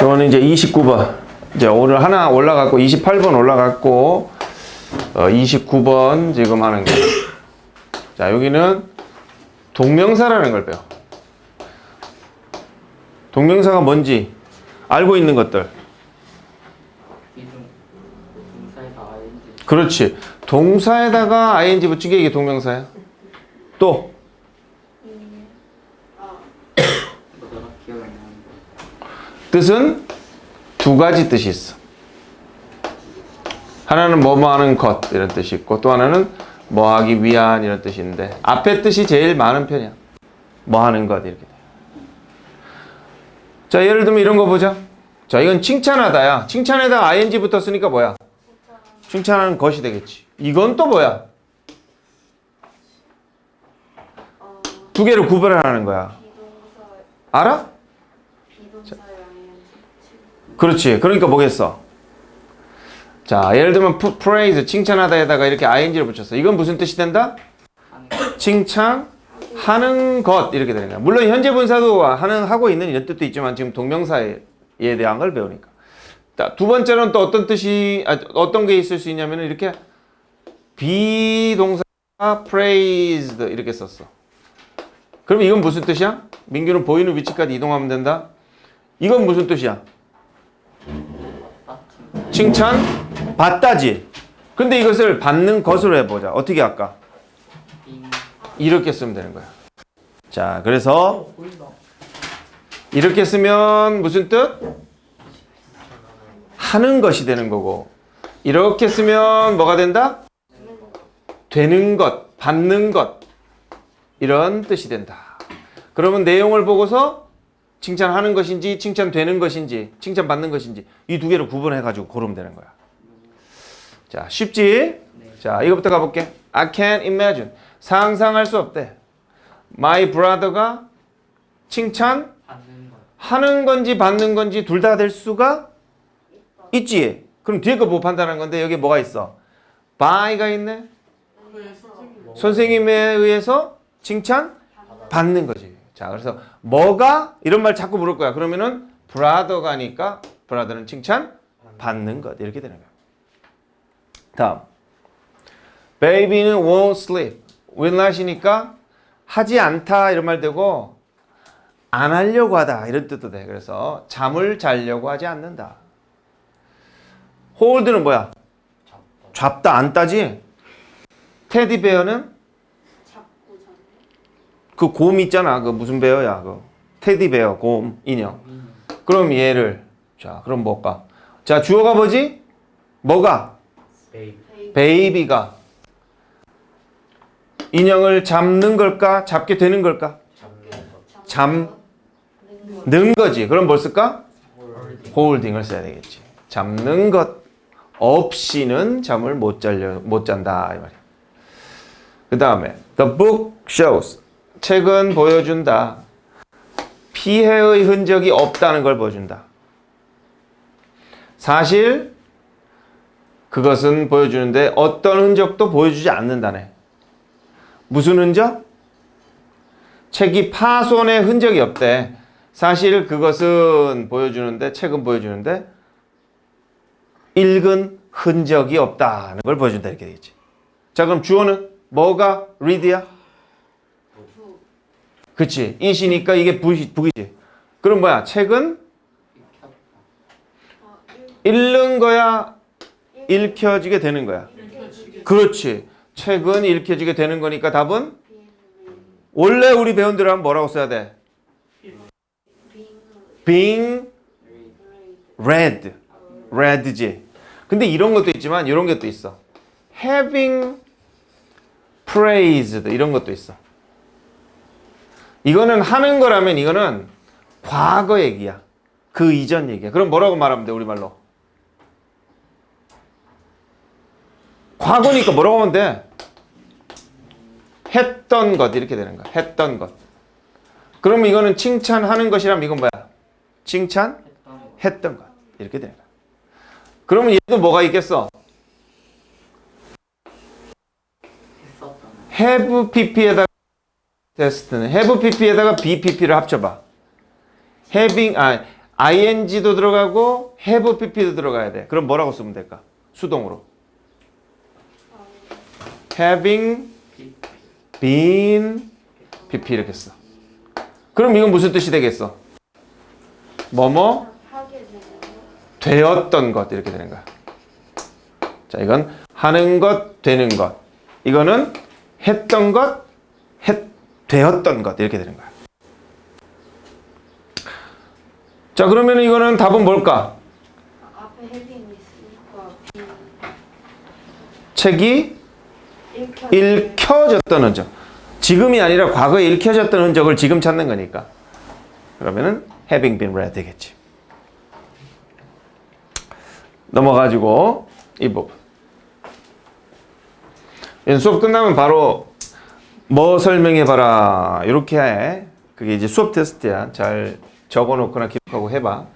이거는 이제 29번. 이제 오늘 하나 올라갔고 28번 올라갔고 어, 29번 지금 하는 게. 자, 여기는 동명사라는 걸 배워. 동명사가 뭔지 알고 있는 것들. 그렇지. 동사에다가 ing 붙인 게 이게 동명사야. 또 뭐더라 기억이 안 나는데 뜻은 두 가지 뜻이 있어. 하나는 뭐뭐 하는 것 이런 뜻이 있고 또 하나는 뭐 하기 위한 이런 있는데 앞에 뜻이 제일 많은 편이야. 뭐 하는 것 이렇게 돼. 자, 예를 들면 이런 거 보자. 자, 이건 칭찬하다야. 칭찬에다 ing 붙었으니까 뭐야? 칭찬하는 것이 되겠지. 이건 또 뭐야? 두 개를 구별하는 거야. 알아? 그렇지. 그러니까 뭐겠어? 자, 예를 들면 프- praise 칭찬하다에다가 이렇게 ing를 붙였어. 이건 무슨 뜻이 된다? 하는 칭찬하는 것 이렇게 되는 거야. 물론 현재 분사도 하는 하고 있는 이런 뜻도 있지만 지금 동명사에 대한 걸 배우니까. 자, 두 번째는 또 어떤 뜻이 아, 어떤 게 있을 수 있냐면은 이렇게 비동사가 praised 이렇게 썼어. 그럼 이건 무슨 뜻이야? 민규는 보이는 위치까지 이동하면 된다. 이건 무슨 뜻이야? 칭찬 받다지. 근데 이것을 받는 것으로 해보자. 어떻게 할까? 빙 이렇게 쓰면 되는 거야. 자, 그래서 이렇게 쓰면 무슨 뜻? 하는 것이 되는 거고 이렇게 쓰면 뭐가 된다? 되는 것, 받는 것 이런 뜻이 된다. 그러면 내용을 보고서 칭찬하는 것인지 칭찬되는 것인지 칭찬받는 것인지 이 두 개를 구분해 가지고 고르면 되는 거야. 자, 쉽지? 자, 이거부터 가볼게. I can't imagine. 상상할 수 없대. My brother가 칭찬 하는 건지 받는 건지 둘 다 될 수가 있지. 그럼 뒤에 거 보고 판단하는 건데 여기 뭐가 있어? by가 있네. 선생님에 의해서 칭찬 받는 거지. 자, 그래서 뭐가 이런 말 자꾸 물을 거야. 그러면은 brother가니까 brother는 칭찬 받는 것 이렇게 되는 거야. 다음. baby는 won't sleep. will not이니까 하지 않다 이런 말 되고 안 하려고 하다 이런 뜻도 돼. 그래서 잠을 자려고 하지 않는다. hold는 뭐야? 잡다 안다지. 테디베어는 잡고 전 그 곰 있잖아. 그 무슨 베어야? 그 테디베어 곰 인형. 그럼 얘를 자 그럼 뭘까? 자 주어가 뭐지? 뭐가? 베이비 베이비가 인형을 잡는 걸까? 잡게 되는 걸까? 잡는 거지. 그럼 뭘 쓸까? 홀딩 을 써야 되겠지. 잡는 것 없이는 잠을 못 자려 못 잔다 이 말이야. 그 다음에 the book shows 책은 보여준다. 피해의 흔적이 없다는 걸 보여준다. 사실 그것은 보여주는데 어떤 흔적도 보여주지 않는다네. 무슨 흔적? 책이 파손의 흔적이 없대. 사실 그것은 보여주는데 책은 보여주는데 읽은 흔적이 없다는 걸 보여준다 이렇게 되겠지. 자 그럼 주어는 뭐가 read야? 그치. it이니까 이게 북이, 북이지. 그럼 뭐야? 책은 읽는 거야? 읽혀지게 되는 거야? 그렇지. 책은 읽혀지게 되는 거니까 답은 원래 우리 배운 대로 하면 뭐라고 써야 돼? being read. read지. 근데 이런 것도 있지만 이런 것도 있어. having praised 이런 것도 있어. 이거는 하는 거라면 이거는 과거 얘기야. 그 이전 얘기야. 그럼 뭐라고 말하면 돼 우리말로? 과거니까 뭐라고 하면 돼? 했던 것 이렇게 되는 거야. 했던 것. 그러면 이거는 칭찬하는 것이라면 이건 뭐야? 칭찬 했던 것 이렇게 되는 거야. 그러면 얘도 뭐가 있겠어? have pp에다가 테스트는 have pp에다가 bpp를 합쳐봐. having 아 ing도 들어가고 have pp도 들어가야 돼. 그럼 뭐라고 쓰면 될까? 수동으로. having been pp 이렇게 써. 그럼 이건 무슨 뜻이 되겠어? 뭐뭐. 되었던 것 이렇게 되는 거야. 자, 이건 하는 것, 되는 것. 이거는 했던 것, 했, 되었던 것 이렇게 되는 거야. 자, 그러면 이거는 답은 뭘까? 책이 읽혀 읽혀졌던 흔적. 지금이 아니라 과거에 읽혀졌던 흔적을 지금 찾는 거니까. 그러면은 having been read 되겠지. 넘어가지고 이 부분. 수업 끝나면 바로 뭐 설명해 봐라. 이렇게 해. 그게 이제 수업 테스트야. 잘 적어 놓거나 기록하고 해 봐.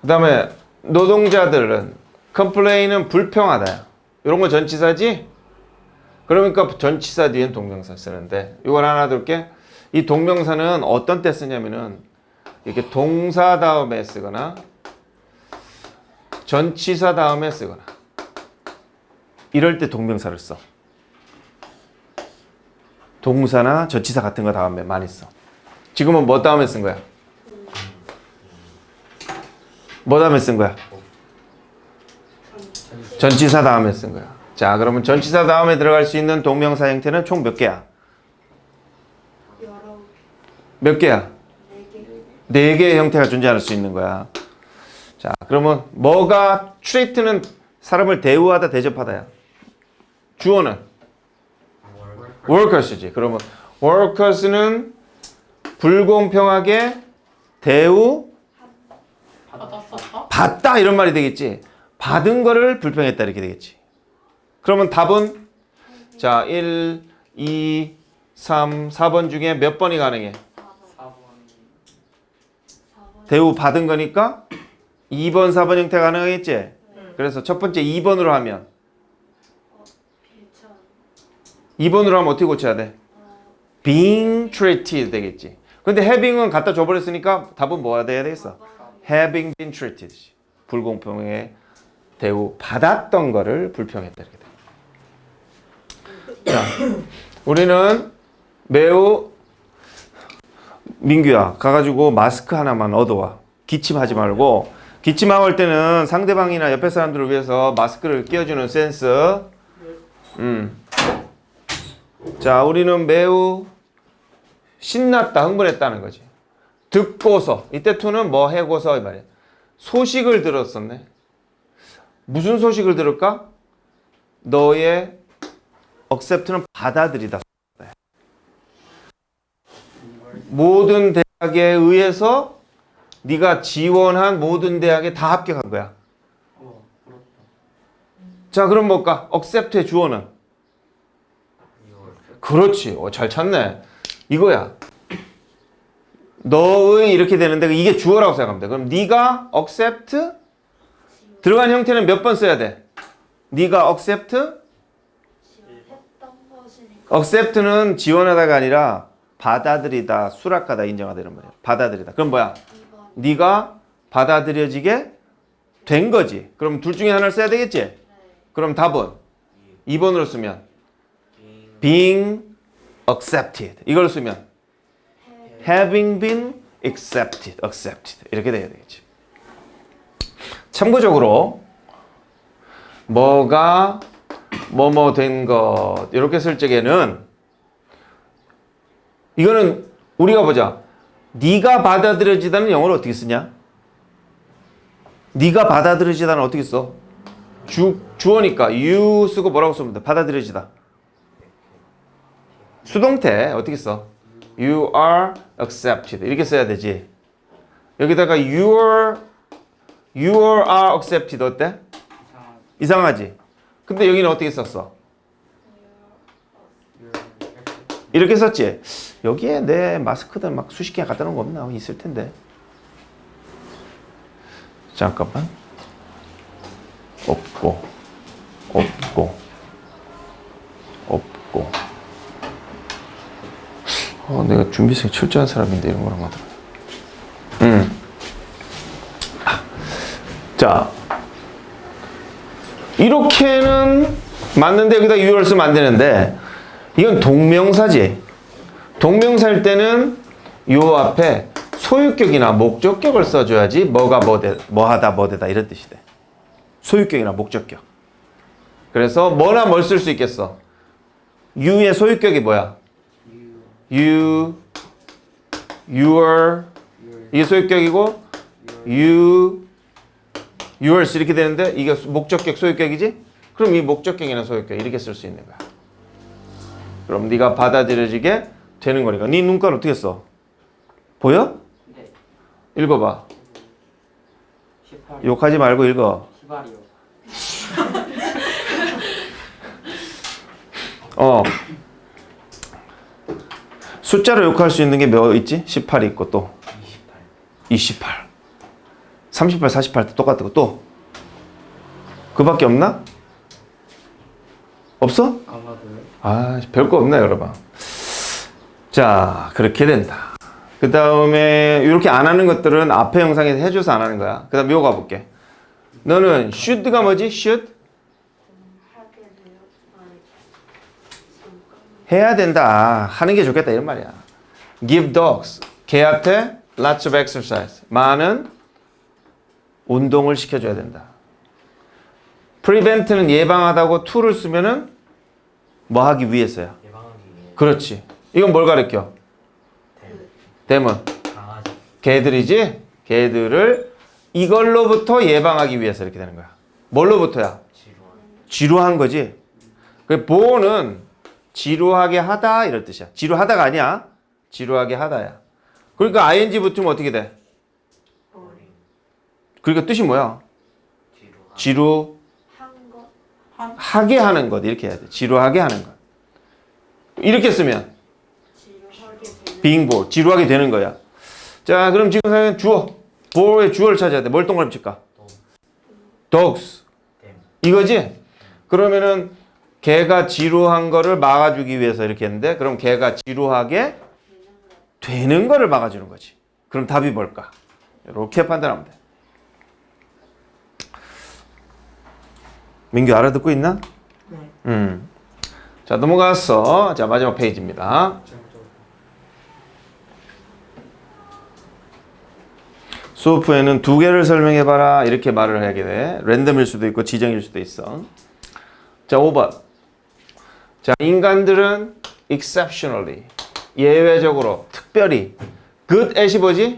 그 다음에 노동자들은 컴플레인은 불평하다. 이런 거 전치사지? 그러니까 전치사 뒤엔 동명사 쓰는데 이걸 하나 둘게. 이 동명사는 어떤 때 쓰냐면은 이렇게 동사 다음에 쓰거나 전치사 다음에 쓰거나 이럴 때 동명사를 써. 동사나 전치사 같은 거 다음에 많이 써. 지금은 뭐 다음에 쓴 거야? 뭐 다음에 쓴 거야? 전치사 다음에 쓴 거야. 자, 그러면 전치사 다음에 들어갈 수 있는 동명사 형태는 총 몇 개야? 몇 개야? 네개 네 개의 형태가 존재할 수 있는 거야. 자, 그러면 뭐가 treat는 사람을 대우하다 대접하다야. 주어는 workers지. 그러면 workers는 불공평하게 대우? 받다 이런 말이 되겠지. 받은 거를 불평했다 이렇게 되겠지. 그러면 답은 자, 1, 2, 3, 4번 중에 몇 번이 가능해? 4번 4번 대우 받은 거니까 2번, 4번 형태 가능하겠지? 그래서 첫 번째 2번으로 하면 2번으로 하면 어떻게 고쳐야 돼? being treated 되겠지. 근데 having은 갖다 줘버렸으니까 답은 뭐가 돼야 되겠어? having been treated. 불공평하게 대우 받았던 거를 불평했다 이렇게 돼. 자, 우리는 매우 민규야 가가지고 마스크 하나만 얻어와. 기침하지 말고 기침하고 할 때는 상대방이나 옆에 사람들을 위해서 마스크를 끼워주는 센스. 음. 자, 우리는 매우 신났다, 흥분했다는 거지. 듣고서 이때 투는 뭐 해고서 이 말이야. 소식을 들었었네. 무슨 소식을 들을까? 너의 accept는 받아들이다. 모든 대학에 의해서 네가 지원한 모든 대학에 다 합격한 거야. 어 자, 그럼 뭘까? accept의 주어는 그렇지. 어, 잘 찾네. 이거야. 너의 이렇게 되는데 이게 주어라고 생각하면 돼. 그럼 네가 accept 들어간 형태는 몇 번 써야 돼? 네가 accept accept는 지원하다가 아니라 받아들이다, 수락하다, 인정하다 이런 말이야. 받아들이다. 그럼 뭐야? 2번 네가 받아들여지게 된 거지. 그럼 둘 중에 하나를 써야 되겠지? 네 그럼 답은 2번으로 쓰면 being accepted. 이걸 쓰면 having been accepted, accepted 이렇게 돼야 되겠지. 참고적으로 뭐가 뭐뭐 된 것 이렇게 쓸 적에는 이거는 우리가 보자. 네가 받아들여지다는 영어로 어떻게 쓰냐? 네가 받아들여지다는 어떻게 써? 주 주어니까 you 쓰고 뭐라고 쓰면 돼? 받아들여지다. 수동태 어떻게 써? You are accepted 이렇게 써야 되지. 여기다가 your you are accepted 어때? 이상하지? 근데 여기는 어떻게 썼어? 율 이렇게 썼지? 여기에 내 마스크들 막 수십 개 갖다 놓은 거 없나? 있을 텐데. 잠깐만. 없고, 없고. 어, 내가 준비성이 철저한 사람인데 이런 거랑 하더라. 음. 자, 이렇게는 맞는데 여기다 유효를 쓰면 안 되는데 이건 동명사지. 동명사일 때는 요 앞에 소유격이나 목적격을 써줘야지 뭐가 뭐되, 뭐하다 뭐되다 이런 뜻이 돼. 소유격이나 목적격. 그래서 뭐나 뭘 쓸 수 있겠어. you의 소유격이 뭐야? you, your 이게 소유격이고 you, yours 이렇게 되는데 이게 목적격 소유격이지? 그럼 이 목적격이나 소유격 이렇게 쓸 수 있는 거야. 그럼 네가 받아들여지게 되는 거니까. 네 눈깔 어떻게 써? 보여? 네. 읽어봐. 18. 욕하지 말고 읽어. 시발이요. 어. 숫자로 욕할 수 있는 게 몇 있지? 18 있고 또 28. 38, 48도 똑같고 또 그밖에 없나? 없어? 아마도요. 아, 별거 없네, 여러분. 자, 그렇게 된다. 그 다음에, 이렇게 안 하는 것들은 앞에 영상에서 해줘서 안 하는 거야. 그 다음 이거 가볼게. 너는 should가 뭐지? should? 하게 돼요. 아니, 잠깐. 해야 된다. 하는 게 좋겠다. 이런 말이야. Give dogs. 개한테 lots of exercise. 많은 운동을 시켜줘야 된다. prevent는 예방하다고 to를 쓰면은 뭐 하기 위해서야. 예방하기 위해 그렇지. 이건 뭘 가르쳐? 댐은. 개들이지? 개들을 이걸로부터 예방하기 위해서 이렇게 되는 거야. 뭘로부터야? 지루한. 지루한 거지. 그 보호는 지루하게 하다 이런 뜻이야. 지루하다가 아니야. 지루하게 하다야. 그러니까 ing 붙으면 어떻게 돼? 그러니까 뜻이 뭐야? 한 것, 하는 것 이렇게 해야 돼. 지루하게 하는 것. 이렇게 쓰면 bored 지루하게 되는 거야. 자, 그럼 지금 사용 주어 bore의 주어를 찾아야 돼. 뭘 동그라미 칠까? dogs 댐. 이거지? 그러면은 개가 지루한 거를 막아주기 위해서 이렇게 했는데 그럼 개가 지루하게 되는 거를 막아주는 거지. 그럼 답이 뭘까? 이렇게 판단하면 돼. 민규 알아듣고 있나? 네. 음. 자 넘어가서 자 마지막 페이지입니다. 수업후에는 두 개를 설명해봐라 이렇게 말을 하게 돼. 랜덤일 수도 있고 지정일 수도 있어. 자 5번. 자 인간들은 exceptionally 예외적으로 특별히 good at이 뭐지?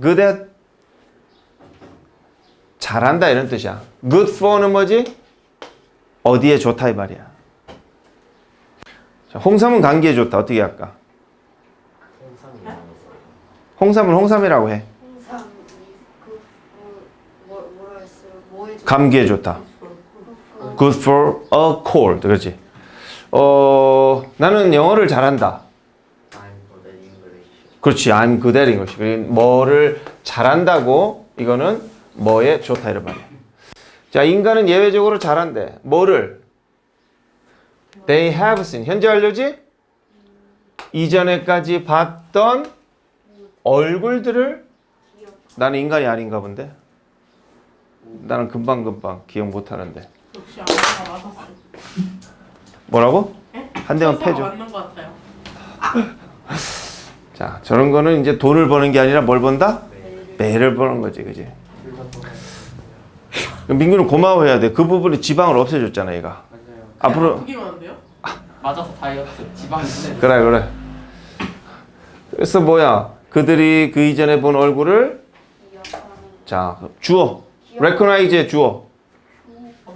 good at 잘한다 이런 뜻이야. good for는 뭐지? 어디에 좋다 이 말이야. 자, 홍삼은 감기에 좋다. 어떻게 할까? 홍삼은 홍삼이라고 해. 감기에 좋다. 그- Good for a cold. 그렇지. 어, 나는 영어를 잘한다. I'm good at English. 그렇지. I'm good at English. 뭐를 잘한다고 이거는 뭐에 좋다 이런 말이야. 자, 인간은 예외적으로 잘한대. 뭐를? They have seen. 현재 완료지? 이전에까지 봤던 얼굴들을 나는 인간이 아닌가 본데. 나는 금방금방 기억 못 하는데. 역시 아빠가 맞았어. 뭐라고? 예? 한 대만 패줘. 맞는 것 같아요. 자, 저런 거는 이제 돈을 버는 게 아니라 뭘 번다? 네. 매를 버는 거지, 그지? 민규는 고마워해야 돼. 그 부분에 지방을 없애줬잖아, 얘가. 맞아요. 앞으로 아프기만 한데요? 맞아서 다이어트 지방이 있는데. 그래, 그래. 그래서 뭐야? 그들이 그 이전에 본 얼굴을 자 주어, recognize의 주어.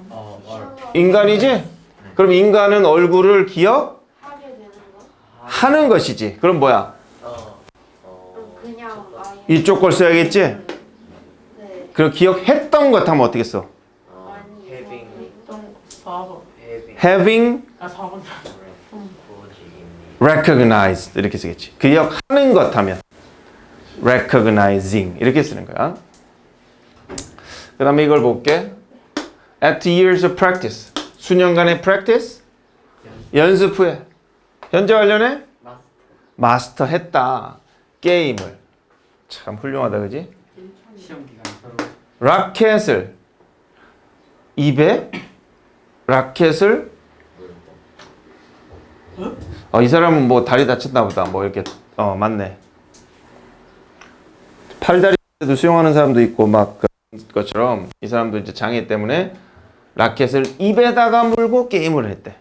어, 뭘. 인간이지? 그럼 인간은 얼굴을 기억하는 하게 되는 거? 것이지. 그럼 뭐야? 어. 어. 그럼 그냥 아예 이쪽 걸 써야겠지? 네 그럼 기억했던 것 하면 어떻게 써? 어. 많이 having. 좀 4번. having. having 아 4번. 고지임이. recognized 이렇게 쓰겠지. 기억하는 것 하면 recognizing 이렇게 쓰는 거야. 그 다음에 이걸 볼게. At years of practice. 수년간의 practice. 연습 후에. 현재 관련해 마스터. 마스터했다. 게임을. 참 훌륭하다, 그지? 시험 기간 서로. 라켓을 입에 라켓을 어, 이 사람은 뭐 다리 다쳤나 보다. 뭐 이렇게 어 맞네. 팔다리도 수영하는 사람도 있고 막 그런 것처럼 이 사람도 이제 장애 때문에 라켓을 입에다가 물고 게임을 했대.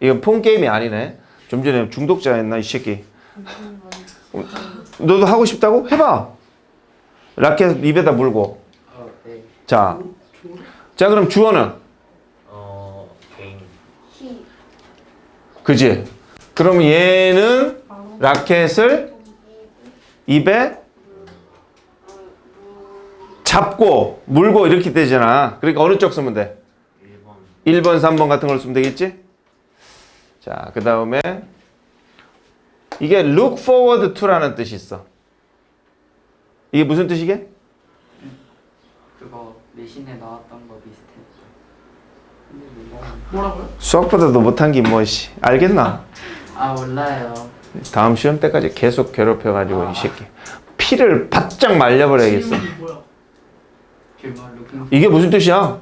이건 폰 게임이 아니네. 좀 전에 중독자였나 이 새끼. 너도 하고 싶다고 해봐. 라켓 입에다 물고. 어, 네. 자, 자 그럼 주어는 어, 개인. 히 그지? 그럼 얘는 라켓을 입에 잡고 물고 이렇게 되잖아. 그러니까 어느 쪽 쓰면 돼? 1번. 1번, 3번 같은 걸 쓰면 되겠지? 자, 그 다음에 이게 look forward to라는 뜻이 있어. 이게 무슨 뜻이게? 그거 내신에 나왔던 거. 근데 이거 뭐라고요? 수학보다도 못한 게 뭐지? 알겠나? 아 몰라요. 다음 시험 때까지 계속 괴롭혀가지고 이 새끼 피를 바짝 말려버려야겠어. 이게 무슨 뜻이야?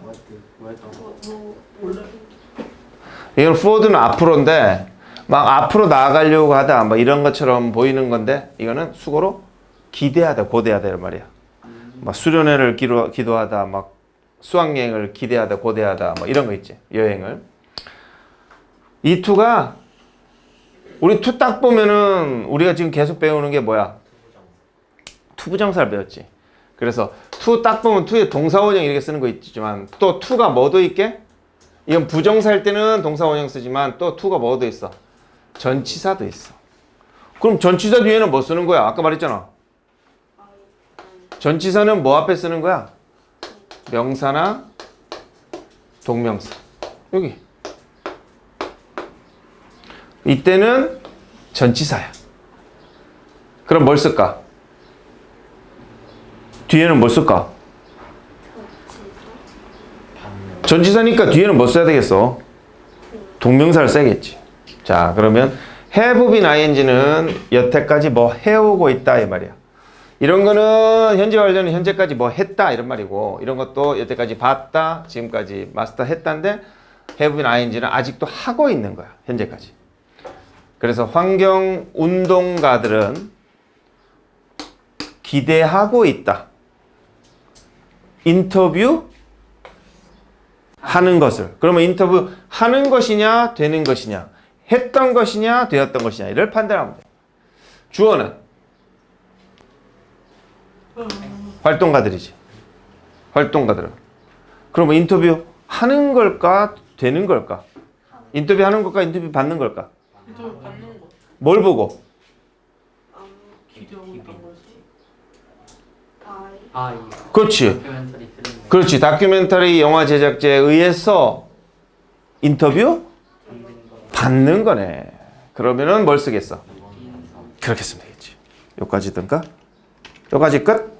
이건 forward는 앞으로인데 막 앞으로 나아가려고 하다 뭐 이런 것처럼 보이는 건데 이거는 수고로 기대하다 고대하다 이런 말이야. 막 수련회를 기도, 기도하다 막 수학여행을 기대하다 고대하다 뭐 이런 거 있지 여행을 이 투가 우리 투 딱 보면은 우리가 지금 계속 배우는 게 뭐야 투부정사를 배웠지 그래서 투딱 보면 투에 동사원형 이렇게 쓰는 거 있지만 또 투가 뭐도 있게 이건 부정사일 때는 동사원형 쓰지만 또 투가 뭐도 있어 전치사도 있어 그럼 전치사 뒤에는 뭐 쓰는 거야 아까 말했잖아 전치사는 뭐 앞에 쓰는 거야? 명사나 동명사. 여기. 이때는 전치사야. 그럼 뭘 쓸까? 뒤에는 뭘 쓸까? 전치사니까 뒤에는 뭐 써야 되겠어? 동명사를 써야겠지. 자, 그러면 have been ing는 여태까지 뭐 해오고 있다 이 말이야. 이런 거는 현재 완료는 현재까지 뭐 했다 이런 말이고 이런 것도 여태까지 봤다 지금까지 마스터 했다인데 have been ing는 아직도 하고 있는 거야 현재까지. 그래서 환경 운동가들은 기대하고 있다. 인터뷰 하는 것을. 그러면 인터뷰 하는 것이냐, 되는 것이냐, 했던 것이냐, 되었던 것이냐, 이를 판단하면 돼. 주어는 활동가들이지. 활동가들은. 그러면 인터뷰 하는 걸까, 되는 걸까? 인터뷰 하는 걸까, 인터뷰 받는 걸까? 인터뷰 받는 거뭘 보고? 거였어. 아이. 그렇지. 다큐멘터리. 그렇지. 다큐멘터리 영화 제작자에 의해서 인터뷰 거. 받는 거네. 그러면은 뭘 쓰겠어? 인성. 그렇게 쓰면 되겠지. 여기까지 든가? 여기까지 끝?